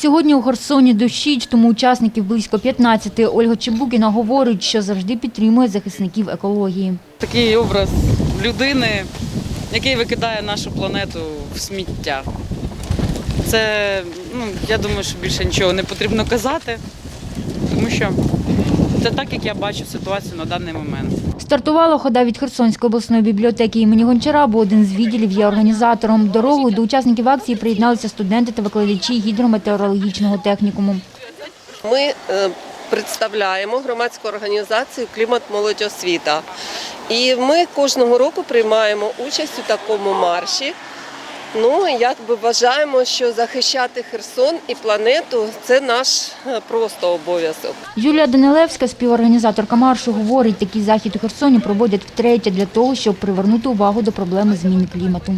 Сьогодні у Херсоні дощить, тому учасників близько 15. Ольга Чебукіна говорить, що завжди підтримує захисників екології. Такий образ людини, який викидає нашу планету в сміття. Це, ну, я думаю, що більше нічого не потрібно казати, тому що це так, як я бачу ситуацію на даний момент. Стартувала хода від Херсонської обласної бібліотеки імені Гончара, бо один з відділів є організатором. Дорогою до учасників акції приєдналися студенти та викладачі гідрометеорологічного технікуму. Ми е, представляємо громадську організацію Клімат молодь освіта. І ми кожного року приймаємо участь у такому марші. Ну, якби вважаємо, що захищати Херсон і планету це наш е, просто обов'язок. Юлія Данилевська, співорганізаторка маршу, говорить, такий захід у Херсоні проводять втретє для того, щоб привернути увагу до проблеми зміни клімату.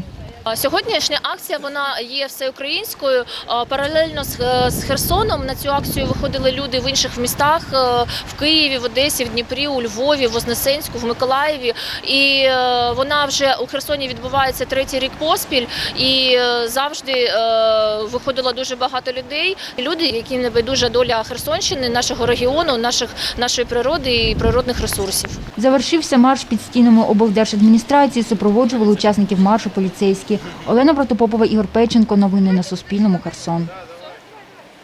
Сьогоднішня акція вона є всеукраїнською. Паралельно з, е, Херсоном на цю акцію виходили люди в інших містах е, в Києві, в Одесі, в Дніпрі, у Львові, в Вознесенську, в Миколаєві. І е, вона вже у Херсоні відбувається третій рік поспіль, і завжди виходило дуже багато людей. Люди, яким не байдужа доля Херсонщини, нашого регіону, наших нашої природи і природних ресурсів. Завершився марш під стінами облдержадміністрації, супроводжували учасників маршу поліцейські. Олена Протопопова, Ігор Печенко. Новини на Суспільному. Херсон.